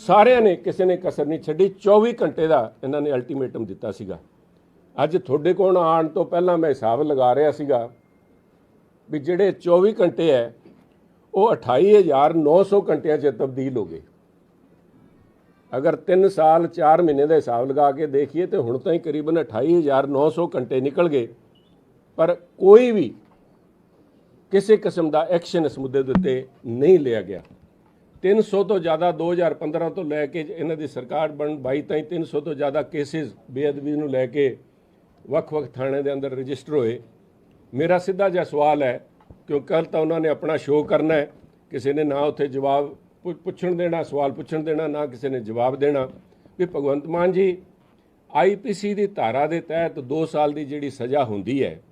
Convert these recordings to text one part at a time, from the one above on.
ਸਾਰਿਆਂ ਨੇ, ਕਿਸੇ ਨੇ ਕਸਰ ਨਹੀਂ ਛੱਡੀ। 24 ਘੰਟੇ ਦਾ ਇਹਨਾਂ ਨੇ ਅਲਟੀਮੇਟਮ ਦਿੱਤਾ ਸੀਗਾ। ਅੱਜ ਤੁਹਾਡੇ ਕੋਲ ਆਉਣ ਤੋਂ ਪਹਿਲਾਂ ਮੈਂ ਹਿਸਾਬ ਲਗਾ ਰਿਹਾ ਸੀਗਾ ਵੀ ਜਿਹੜੇ 24 ਘੰਟੇ ਹੈ ਉਹ 28900 ਘੰਟਿਆਂ 'ਚ ਤਬਦੀਲ ਹੋ ਗਏ। ਅਗਰ 3 ਸਾਲ 4 ਮਹੀਨੇ ਦਾ ਹਿਸਾਬ ਲਗਾ ਕੇ ਦੇਖੀਏ ਤੇ ਹੁਣ ਤਾਂ ਹੀ ਕਰੀਬਨ 28900 ਘੰਟੇ ਨਿਕਲ ਗਏ। ਪਰ ਕੋਈ ਵੀ ਕਿਸੇ ਕਿਸਮ ਦਾ ਐਕਸ਼ਨ ਇਸ ਮੁੱਦੇ ਦੇ ਉੱਤੇ ਨਹੀਂ ਲਿਆ ਗਿਆ। 300 ਤੋਂ ਜ਼ਿਆਦਾ 2015 ਤੋਂ ਲੈ ਕੇ ਇਹਨਾਂ ਦੀ ਸਰਕਾਰ ਬਣ 22 ਤਾਈਂ 300 ਤੋਂ ਜ਼ਿਆਦਾ ਕੇਸਿਸ ਬੇਅਦਬੀ ਨੂੰ ਲੈ ਕੇ ਵੱਖ-ਵੱਖ ਥਾਣੇ ਦੇ ਅੰਦਰ ਰਜਿਸਟਰ ਹੋਏ। ਮੇਰਾ ਸਿੱਧਾ ਜਿਹਾ ਸਵਾਲ ਹੈ, ਕਿਉਂ ਕੱਲ ਤਾਂ ਉਹਨਾਂ ਨੇ ਆਪਣਾ ਸ਼ੋਅ ਕਰਨਾ ਹੈ, ਕਿਸੇ ਨੇ ਨਾ ਉੱਥੇ ਜਵਾਬ ਪੁ- ਪੁੱਛਣ ਦੇਣਾ, ਸਵਾਲ ਪੁੱਛਣ ਦੇਣਾ, ਨਾ ਕਿਸੇ ਨੇ ਜਵਾਬ ਦੇਣਾ। ਵੀ ਭਗਵੰਤ ਮਾਨ ਜੀ ਆਈਪੀਸੀ ਦੀ ਧਾਰਾ ਦੇ ਤਹਿਤ 2 ਸਾਲ ਦੀ ਜਿਹੜੀ ਸਜ਼ਾ ਹੁੰਦੀ ਹੈ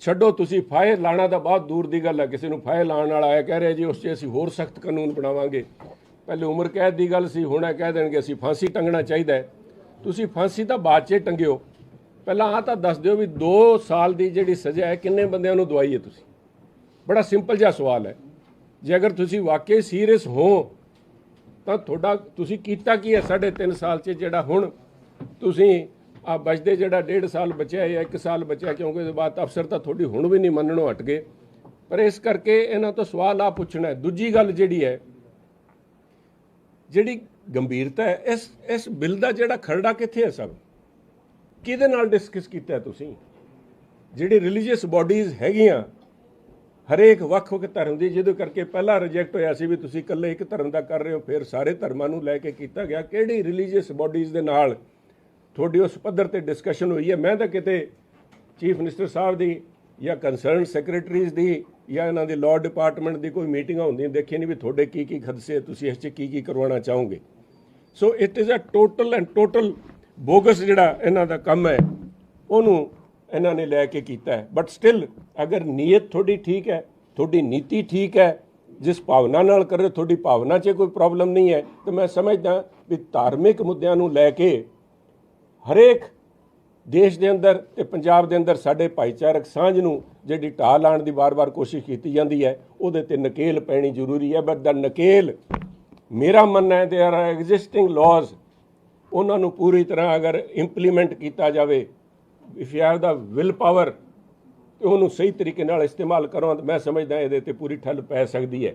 ਛੱਡੋ ਤੁਸੀਂ, ਫਾਇਰ ਲਾਣਾ ਤਾਂ ਬਹੁਤ ਦੂਰ ਦੀ ਗੱਲ ਹੈ ਕਿਸੇ ਨੂੰ ਫਾਇਰ ਲਾਣ ਵਾਲਾ ਆਇਆ ਕਹਿ ਰਿਹਾ ਜੀ, ਉਸ 'ਚ ਅਸੀਂ ਹੋਰ ਸਖਤ ਕਾਨੂੰਨ ਬਣਾਵਾਂਗੇ। ਪਹਿਲੇ ਉਮਰ ਕੈਦ ਦੀ ਗੱਲ ਸੀ, ਹੁਣ ਇਹ ਕਹਿ ਦੇਣਗੇ, ਅਸੀਂ ਫਾਂਸੀ ਟੰਗਣਾ ਚਾਹੀਦਾ ਹੈ। ਤੁਸੀਂ ਫਾਂਸੀ ਤਾਂ ਬਾਅਦ 'ਚ ਟੰਗਿਓ। ਪਹਿਲਾਂ ਆ ਤਾਂ ਦੱਸ ਦਿਓ ਵੀ 2 ਸਾਲ ਦੀ ਜਿਹੜੀ ਸਜ਼ਾ ਹੈ, ਕਿੰਨੇ ਬੰਦਿਆਂ ਨੂੰ ਦਵਾਈ ਹੈ ਤੁਸੀਂ? ਬੜਾ ਸਿੰਪਲ ਜਿਹਾ ਸਵਾਲ ਹੈ। ਜੇ ਅਗਰ ਤੁਸੀਂ ਵਾਕਈ ਸੀਰੀਅਸ ਹੋ, ਤਾਂ ਤੁਹਾਡਾ ਤੁਸੀਂ ਕੀਤਾ ਕੀ ਹੈ? ਸਾਢੇ ਤਿੰਨ ਸਾਲ 'ਚ ਜਿਹੜਾ ਹੁਣ ਤੁਸੀਂ ਆ ਬਚਦੇ ਜਿਹੜਾ ਡੇਢ ਸਾਲ ਬਚਿਆ ਜਾਂ ਇੱਕ ਸਾਲ ਬਚਿਆ, ਕਿਉਂਕਿ ਉਹਦੇ ਬਾਅਦ ਤਾਂ ਅਫਸਰ ਤਾਂ ਤੁਹਾਡੀ ਹੁਣ ਵੀ ਨਹੀਂ ਮੰਨਣੋਂ ਹਟ ਗਏ। ਪਰ ਇਸ ਕਰਕੇ ਇਹਨਾਂ ਤੋਂ ਸਵਾਲ ਆ ਪੁੱਛਣਾ ਦੂਜੀ ਗੱਲ ਜਿਹੜੀ ਹੈ, ਜਿਹੜੀ ਗੰਭੀਰਤਾ ਹੈ, ਇਸ ਇਸ ਬਿੱਲ ਦਾ ਜਿਹੜਾ ਖਰੜਾ ਕਿੱਥੇ ਹੈ ਸਭ ਕਿਹਦੇ ਨਾਲ ਡਿਸਕਸ ਕੀਤਾ ਤੁਸੀਂ? ਜਿਹੜੀ ਰਿਲੀਜੀਅਸ ਬਾਡੀਜ਼ ਹੈਗੀਆਂ, ਹਰੇਕ ਵੱਖ-ਵੱਖ ਧਰਮ ਦੀ, ਜਿਹਦੇ ਕਰਕੇ ਪਹਿਲਾ ਰਿਜੈਕਟ ਹੋਇਆ ਸੀ ਵੀ ਤੁਸੀਂ ਇਕੱਲੇ ਇੱਕ ਧਰਮ ਦਾ ਕਰ ਰਹੇ ਹੋ, ਫਿਰ ਸਾਰੇ ਧਰਮਾਂ ਨੂੰ ਲੈ ਕੇ ਕੀਤਾ ਗਿਆ। ਕਿਹੜੀ ਰਿਲੀਜੀਅਸ ਬਾਡੀਜ਼ ਦੇ ਨਾਲ ਤੁਹਾਡੀ ਉਸ ਪੱਧਰ ਤੇ ਡਿਸਕਸ਼ਨ ਹੋਈ ਹੈ। ਮੈਂ ਤਾਂ ਕਿਤੇ ਚੀਫ ਮਿਨਿਸਟਰ ਸਾਹਿਬ ਦੀ ਜਾਂ ਕੰਸਰਨ ਸੈਕਟਰੀਜ਼ ਦੀ ਜਾਂ ਇਹਨਾਂ ਦੇ ਲਾਅ ਡਿਪਾਰਟਮੈਂਟ ਦੀ ਕੋਈ ਮੀਟਿੰਗਾਂ ਹੁੰਦੀਆਂ ਦੇਖੀ ਨਹੀਂ ਵੀ ਤੁਹਾਡੇ ਕੀ ਕੀ ਖਦਸੇ ਤੁਸੀਂ ਇਸ 'ਚ ਕੀ ਕੀ ਕਰਵਾਉਣਾ ਚਾਹੋਗੇ। So it is a total and total bogus ਜਿਹੜਾ ਇਹਨਾਂ ਦਾ ਕੰਮ ਹੈ, ਉਹਨੂੰ ਇਹਨਾਂ ਨੇ ਲੈ ਕੇ ਕੀਤਾ ਹੈ। ਬਟ ਸਟਿਲ ਅਗਰ ਨੀਅਤ ਤੁਹਾਡੀ ਠੀਕ ਹੈ, ਤੁਹਾਡੀ ਨੀਤੀ ਠੀਕ ਹੈ, ਜਿਸ ਭਾਵਨਾ ਨਾਲ ਕਰ ਰਹੇ ਤੁਹਾਡੀ ਭਾਵਨਾ 'ਚ ਕੋਈ ਪ੍ਰੋਬਲਮ ਨਹੀਂ ਹੈ, ਤਾਂ ਮੈਂ ਸਮਝਦਾ ਵੀ ਧਾਰਮਿਕ ਮੁੱਦਿਆਂ ਨੂੰ ਲੈ ਕੇ ਹਰੇਕ ਦੇਸ਼ ਦੇ ਅੰਦਰ ਤੇ ਪੰਜਾਬ ਦੇ ਅੰਦਰ ਸਾਡੇ ਭਾਈਚਾਰਕ ਸਾਂਝ ਨੂੰ ਜਿਹੜੀ ਢਾਹ ਲਾਉਣ ਦੀ ਵਾਰ-ਵਾਰ ਕੋਸ਼ਿਸ਼ ਕੀਤੀ ਜਾਂਦੀ ਹੈ, ਉਹਦੇ ਤੇ ਨਕੇਲ ਪੈਣੀ ਜ਼ਰੂਰੀ ਹੈ। ਬਟ ਦਾ ਨਕੇਲ ਮੇਰਾ ਮੰਨਣਾ ਹੈ ਦੇ ਆਰ ਐਗਜ਼ਿਸਟਿੰਗ ਲਾਜ਼ ਉਹਨਾਂ ਨੂੰ ਪੂਰੀ ਤਰ੍ਹਾਂ ਅਗਰ ਇੰਪਲੀਮੈਂਟ ਕੀਤਾ ਜਾਵੇ if you have the will power ਤੇ ਉਹਨੂੰ ਸਹੀ ਤਰੀਕੇ ਨਾਲ ਇਸਤੇਮਾਲ ਕਰੋ ਤਾਂ ਮੈਂ ਸਮਝਦਾ ਇਹਦੇ ਤੇ ਪੂਰੀ ਠੱਲ ਪੈ ਸਕਦੀ ਹੈ।